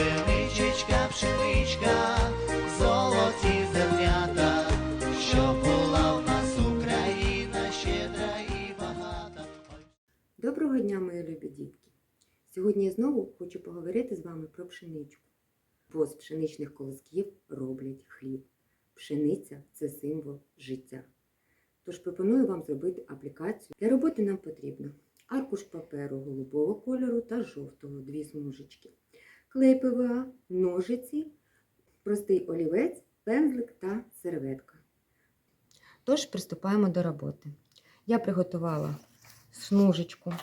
Пшеничечка, пшеничка, золоті зернята, щоб була в нас Україна щедра і багата. Доброго дня, мої любі дітки! Сьогодні я знову хочу поговорити з вами про пшеничку. Бо з пшеничних колосків роблять хліб. Пшениця це символ життя. Тож пропоную вам зробити аплікацію. Для роботи нам потрібно аркуш паперу голубого кольору та жовтого, дві смужечки, клей ПВА, ножиці, простий олівець, пензлик та серветка. Тож приступаємо до роботи. Я приготувала смужечку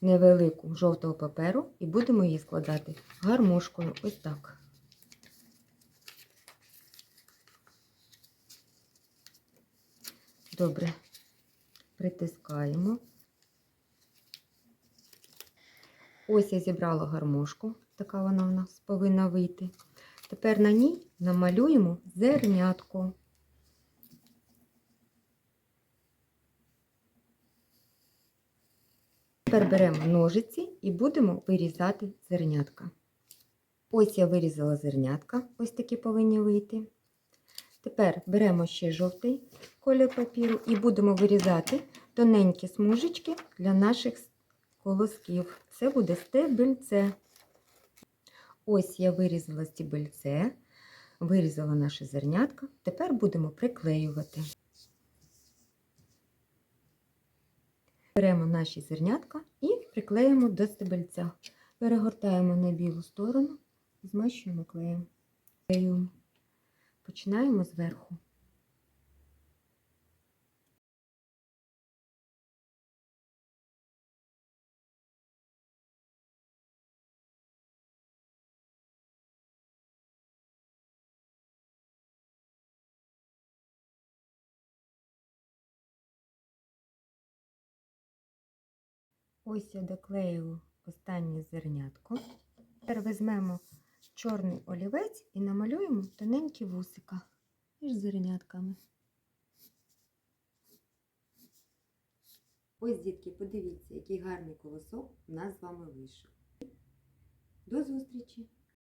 невелику жовтого паперу і будемо її складати гармошкою ось так. Добре, притискаємо. Ось я зібрала гармошку, така вона у нас повинна вийти. Тепер на ній намалюємо зернятко. Тепер беремо ножиці і будемо вирізати зернятка. Ось я вирізала зернятка, ось такі повинні вийти. Тепер беремо ще жовтий колір папіру і будемо вирізати тоненькі смужечки для наших колосків. Це буде стебельце. Ось я вирізала стебельце, вирізала наше зернятка. Тепер будемо приклеювати. Беремо наші зернятка і приклеїмо до стебельця. Перегортаємо на білу сторону, змащуємо клеєм. Починаємо зверху. Ось я доклею останнє зернятко. Тепер візьмемо чорний олівець і намалюємо тоненькі вусика між зернятками. Ось, дітки, подивіться, який гарний колосок у нас з вами вийшов. До зустрічі!